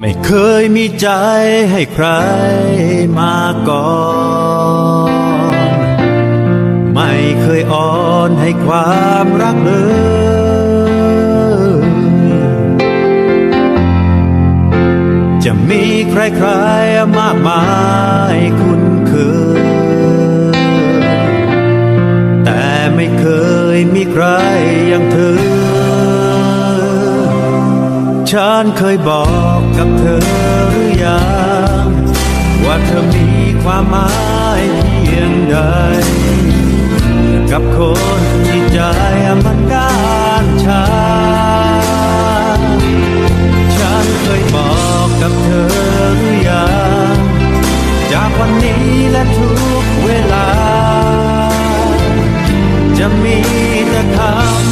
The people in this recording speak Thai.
ไม่เคยมีใจให้ใครมาก่อน ไม่เคยอ่อนให้ความรักเลย จะมีใครๆมากมายคุ้นเคย แต่ไม่เคยมีใครอย่างเธอ ฉันเคยบอกกับเธอหรือยัง ว่าเธอมีความหมายเพียงใด กับคนที่ใจมันกานฉันฉันเคยบอกกับเธอหรือยัง จากวันนี้และทุกเวลา จะมีแต่คำ